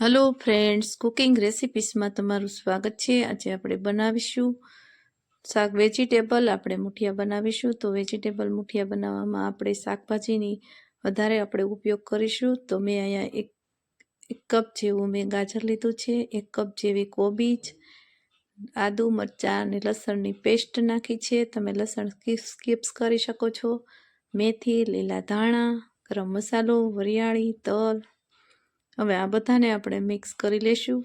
Hello friends cooking રેસિપીસમાં તમારું સ્વાગત છે. આજે આપણે બનાવીશું શાક વેજીટેબલ આપણે મુઠિયા બનાવીશું. તો વેજીટેબલ મુઠિયા બનાવવામાં આપણે શાકભાજીની વધારે આપણે ઉપયોગ કરીશું. તો મેં અહીંયા એક એક કપ જેવું મેં ગાજર લીધું છે. એક કપ જેવી કોબીજ, આદુ, મરચાં અને લસણની પેસ્ટ નાખી છે. તમે લસણ સ્કીપ્સ કરી શકો છો. મેથી, લીલા ધાણા, ગરમ મસાલો, વરિયાળી, તલ હવે આ બધાને આપણે મિક્સ કરી લેશું.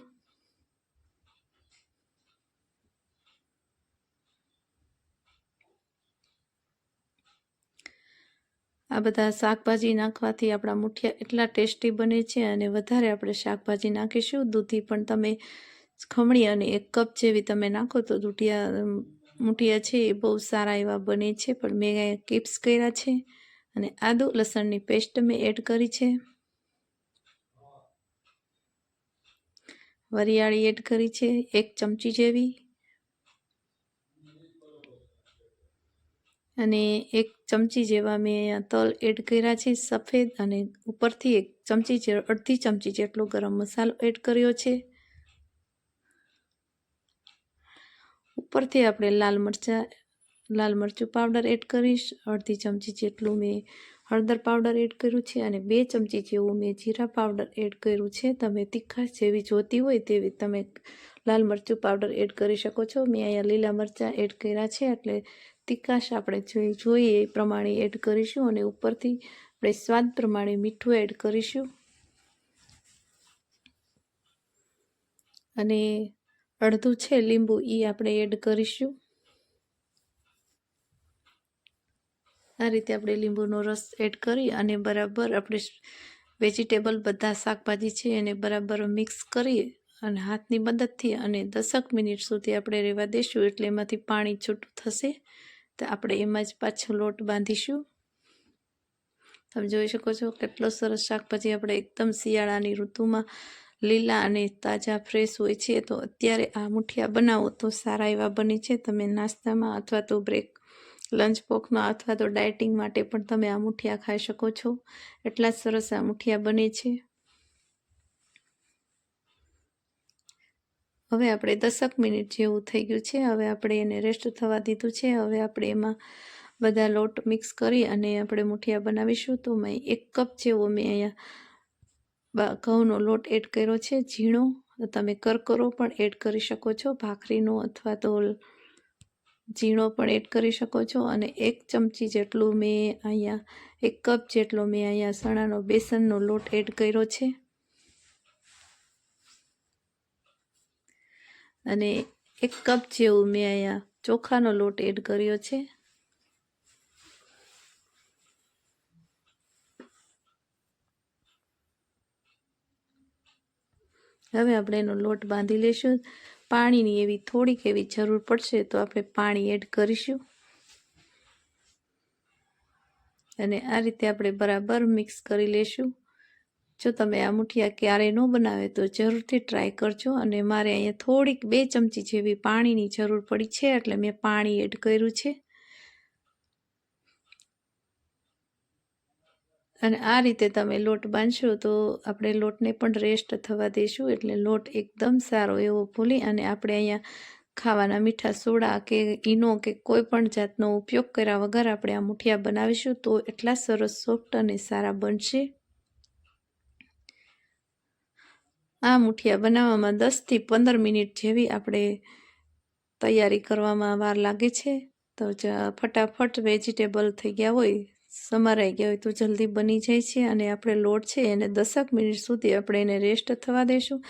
આ બધા શાકભાજી નાખવાથી આપણા મુઠિયા એટલા ટેસ્ટી બને છે અને વધારે આપણે શાકભાજી નાખીશું. દૂધી પણ તમે ખમણી અને એક કપ જેવી તમે નાખો તો દૂધિયા મુઠિયા છે એ બહુ સારા એવા બને છે. પણ મેં કિપ્સ કર્યા છે અને આદુ લસણની પેસ્ટ મેં એડ કરી છે. વરિયાળી એડ કરી છે, એક ચમચી જેવી. અને એક ચમચી જેવા મેં અહીંયા તલ એડ કર્યા છે, સફેદ અને ઉપરથી એક ચમચી અડધી ચમચી જેટલો ગરમ મસાલો એડ કર્યો છે. ઉપરથી આપણે લાલ મરચાં, લાલ મરચું પાવડર એડ કરીશ. અડધી ચમચી જેટલું મેં હળદર પાવડર એડ કર્યું છે અને બે ચમચી જેવું મેં જીરા પાવડર એડ કર્યું છે. તમે તીખાશ જેવી જોતી હોય તેવી તમે લાલ મરચું પાવડર એડ કરી શકો છો. મેં અહીંયા લીલા મરચાં એડ કર્યા છે એટલે તીખાશ આપણે જોઈ જોઈએ એ પ્રમાણે એડ કરીશું અને ઉપરથી આપણે સ્વાદ પ્રમાણે મીઠું એડ કરીશું. અને અડધું છે લીંબુ એ આપણે એડ કરીશું. આ રીતે આપણે લીંબુનો રસ એડ કરી અને બરાબર આપણે વેજીટેબલ બધા શાકભાજી છે એને બરાબર મિક્સ કરી અને હાથની મદદથી અને દસક મિનિટ સુધી આપણે રહેવા દઈશું એટલે એમાંથી પાણી છૂટું થશે. તો આપણે એમાં જ પાછો લોટ બાંધીશું. તમે જોઈ શકો છો કેટલો સરસ શાકભાજી આપણે એકદમ શિયાળાની ઋતુમાં લીલા અને તાજા ફ્રેશ હોય છે. તો અત્યારે આ મુઠિયા બનાવો તો સારા એવા બને છે. તમે નાસ્તામાં અથવા તો બ્રેક લંચ બોક્સમાં અથવા તો ડાયટિંગ માટે પણ તમે આ મુઠિયા ખાઈ શકો છો. એટલા જ સરસ આ મુઠિયા બને છે. હવે આપણે દસક મિનિટ જેવું થઈ ગયું છે. હવે આપણે એને રેસ્ટ થવા દીધું છે. હવે આપણે એમાં બધા લોટ મિક્સ કરી અને આપણે મુઠિયા બનાવીશું. તો મેં એક કપ જેવો મેં અહીંયા ઘઉંનો લોટ એડ કર્યો છે. ઝીણો. તમે કરકરો પણ એડ કરી શકો છો. ભાખરીનો અથવા તો ઝીણો પણ એડ કરી શકો છો અને એક ચમચી જેટલું મેં અહીંયા, એક કપ જેટલો મેં અહીંયા સણાનો બેસનનો લોટ એડ કર્યો છે. અને એક કપ જેવું મેં અહીંયા ચોખાનો લોટ એડ કર્યો છે. હવે આપણે એનો લોટ બાંધી લઈશું પાણીની એવી થોડીક એવી જરૂર પડશે તો આપણે પાણી એડ કરીશું. અને આ રીતે આપણે બરાબર મિક્સ કરી લેશું. જો તમે આ મુઠિયા ક્યારેય ન બનાવે તો જરૂરથી ટ્રાય કરજો અને મારે અહીંયા થોડીક બે ચમચી જેવી પાણીની જરૂર પડી છે એટલે મેં પાણી એડ કર્યું છે. અને આ રીતે તમે લોટ બાંધશો તો આપણે લોટને પણ રેસ્ટ થવા દઈશું એટલે લોટ એકદમ સારો એવો ભૂલી અને આપણે અહીંયા ખાવાના મીઠા સોડા કે ઈનો કે કોઈ પણ જાતનો ઉપયોગ કર્યા વગર આપણે આ મુઠિયા બનાવીશું તો એટલા સરસ સોફ્ટ અને સારા બનશે. આ મુઠિયા બનાવવામાં દસથી પંદર મિનિટ જેવી આપણે તૈયારી કરવામાં વાર લાગે છે. તો ફટાફટ વેજીટેબલ થઈ ગયા હોય સમારાઈ ગયા હોય તો જલ્દી બની જાય છે અને આપણે લોટ છે એને દસક મિનિટ સુધી આપણે એને રેસ્ટ થવા દઈશું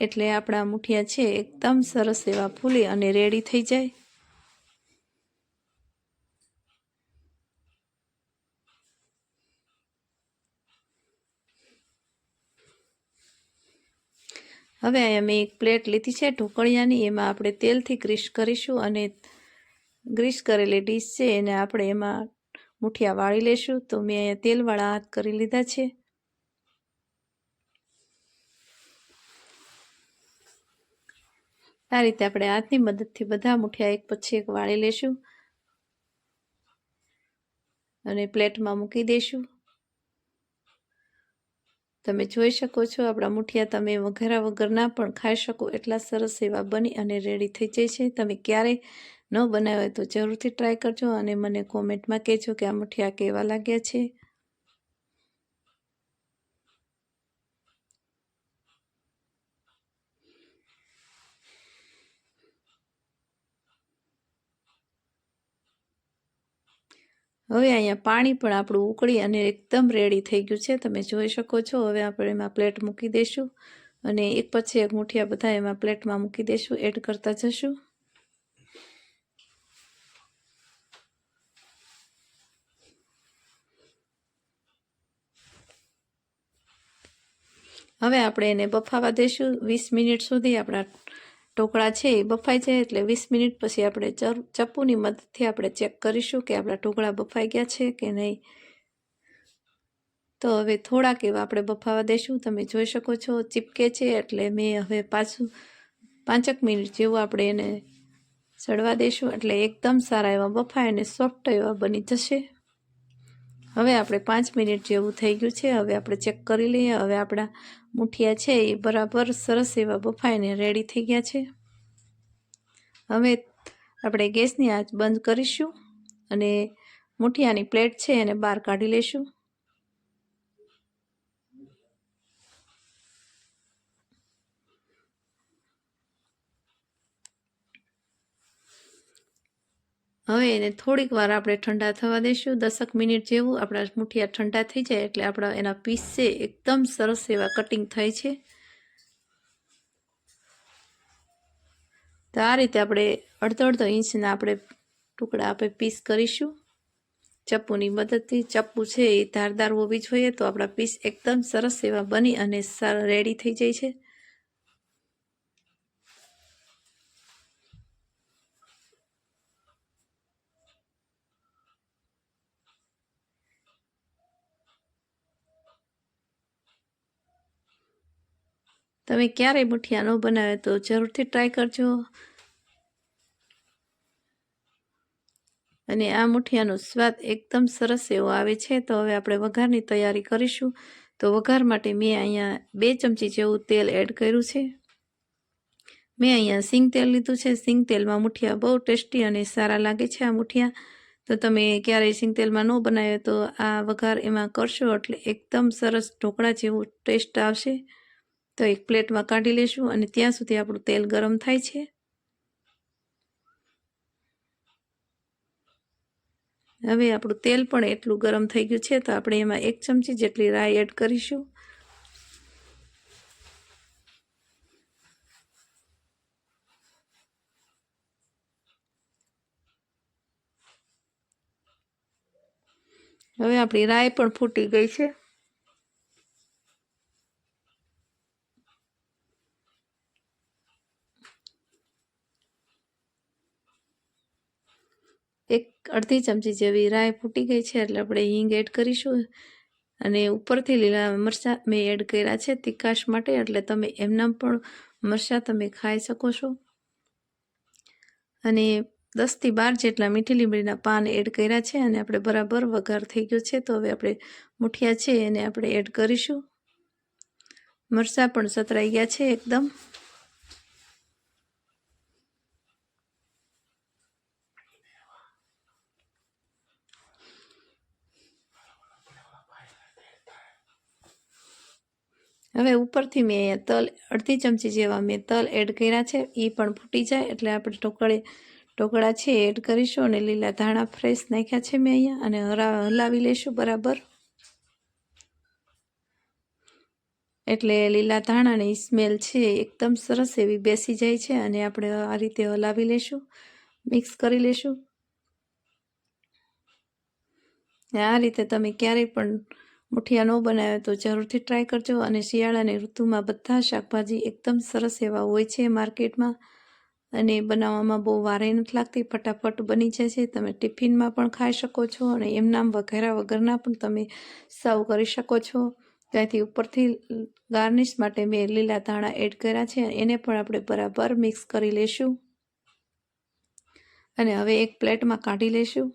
એટલે આપણા મુઠિયા છે એકદમ સરસ એવા ફૂલી અને રેડી થઈ જાય. હવે અહીંયા મેં એક પ્લેટ લીધી છે ઢોકળિયાની. એમાં આપણે તેલથી ગ્રીસ કરીશું અને ગ્રીસ કરેલી ડીશ છે એને આપણે એમાં મુઠિયા વાળી લેશું તો મેં અહીંયા તેલવાળા હાથ કરી લીધા છે. આ રીતે આપણે હાથની મદદથી બધા મુઠિયા એક પછી એક વાળી લેશું. અને પ્લેટમાં મૂકી દઈશું તમે જોઈ શકો છો આપણા મુઠિયા તમે વઘારા વગરના પણ ખાઈ શકો. એટલા સરસ એવા બની અને રેડી થઈ જાય છે. તમે ક્યારેય ન બનાવ્યા હોય તો જરૂરથી ટ્રાય કરજો અને મને કોમેન્ટમાં કહેજો કે આ મુઠિયા કેવા લાગ્યા છે. હવે અહીંયા પાણી પણ આપણું ઉકળી અને એકદમ રેડી થઈ ગયું છે. તમે જોઈ શકો છો. હવે આપણે એમાં પ્લેટ મૂકી દઈશું અને એક પછી એક મુઠિયા બધા એમાં પ્લેટમાં મૂકી દઈશું એડ કરતા જશું. હવે આપણે એને બફાવા દઈશું વીસ મિનિટ સુધી આપણા ઢોકળા છે એ બફાઈ જાય એટલે વીસ મિનિટ પછી આપણે ચપ્પુની મદદથી આપણે ચેક કરીશું કે આપણા ઢોકળા બફાઈ ગયા છે કે નહીં. તો હવે થોડાક એવા આપણે બફાવા દઈશું તમે જોઈ શકો છો ચીપકે છે એટલે મેં હવે પાછું પાંચક મિનિટ જેવું આપણે એને ચડવા દઈશું એટલે એકદમ સારા એવા બફાય અને સોફ્ટ એવા બની જશે. હવે આપણે પાંચ મિનિટ જેવું થઈ ગયું છે. હવે આપણે ચેક કરી લઈએ. હવે આપણા મુઠિયા છે એ બરાબર સરસ એવા બફાઈને રેડી થઈ ગયા છે. હવે આપણે ગેસની આંચ બંધ કરીશું અને મુઠિયાની પ્લેટ છે એને બહાર કાઢી લઈશું. હવે એને થોડીક વાર આપણે ઠંડા થવા દઈશું દસક મિનિટ જેવું આપણા મુઠિયા ઠંડા થઈ જાય એટલે આપણા એના પીસ છે એકદમ સરસ એવા કટિંગ થાય છે. તો આ રીતે આપણે અડધો અડધો ઇંચના આપણે ટુકડા આપણે પીસ કરીશું. ચપ્પુની મદદથી ચપ્પુ છે એ ધારદાર હોવી જોઈએ તો આપણા પીસ એકદમ સરસ એવા બની અને રેડી થઈ જાય છે. તમે ક્યારેય મુઠિયા ન બનાવે તો જરૂરથી ટ્રાય કરજો. અને આ મુઠિયાનો સ્વાદ એકદમ સરસ એવો આવે છે. તો હવે આપણે વઘારની તૈયારી કરીશું. તો વઘાર માટે મેં અહીંયા બે ચમચી જેવું તેલ એડ કર્યું છે. મેં અહીંયા સિંગ તેલ લીધું છે. સિંગ તેલમાં મુઠિયા બહુ ટેસ્ટી અને સારા લાગે છે આ મુઠિયા. તો તમે ક્યારેય સિંગ તેલમાં ન બનાવ્યો તો આ વઘાર એમાં કરશો એટલે એકદમ સરસ ઢોકળા જેવું ટેસ્ટ આવશે. તો એક પ્લેટમાં કાઢી લેશું અને ત્યાં સુધી આપણું તેલ ગરમ થાય છે. હવે આપણું તેલ પણ એટલું ગરમ થઈ ગયું છે તો આપણે એમાં એક ચમચી જેટલી રાઈ એડ કરીશું. હવે આપણી રાઈ પણ ફૂટી ગઈ છે એક અડધી ચમચી જેવી રાય ફૂટી ગઈ છે એટલે આપણે હિંગ એડ કરીશું. અને ઉપરથી લીલા મરચાં મેં એડ કર્યા છે તિકાશ માટે, એટલે તમે એમનામ પણ મરચાં તમે ખાઈ શકો છો. અને દસથી બાર જેટલા મીઠી લીમડીના પાન એડ કર્યા છે અને આપણે બરાબર વઘાર થઈ ગયો છે, તો હવે આપણે મુઠિયા છે એને આપણે એડ કરીશું. મરચાં પણ સતરાઈ ગયા છે એકદમ. હવે ઉપરથી મેં તલ, અડધી ચમચી જેવા મેં તલ એડ કર્યા છે. એ પણ ફૂટી જાય એટલે આપણે ઢોકળે, ઢોકળા છે એડ કરીશું અને લીલા ધાણા ફ્રેશ નાખ્યા છે મેં અહીંયા અને હલાવી લઈશું બરાબર. એટલે લીલા ધાણાની સ્મેલ છે એકદમ સરસ એવી બેસી જાય છે અને આપણે આ રીતે હલાવી લઈશું મિક્સ કરી લઈશું આ રીતે તમે ક્યારેય પણ મુઠિયા ન બનાવે તો જરૂરથી ટ્રાય કરજો અને શિયાળાની ઋતુમાં બધા શાકભાજી એકદમ સરસ એવા હોય છે માર્કેટમાં. અને બનાવવામાં બહુ વારે નથી લાગતી, ફટાફટ બની જાય છે. તમે ટિફિનમાં પણ ખાઈ શકો છો અને એમનામ વગેરે વગરના પણ તમે સર્વ કરી શકો છો. ત્યાંથી ઉપરથી ગાર્નિશ માટે મેં લીલા ધાણા એડ કર્યા છે એને પણ આપણે બરાબર મિક્સ કરી લઈશું અને હવે એક પ્લેટમાં કાઢી લઈશું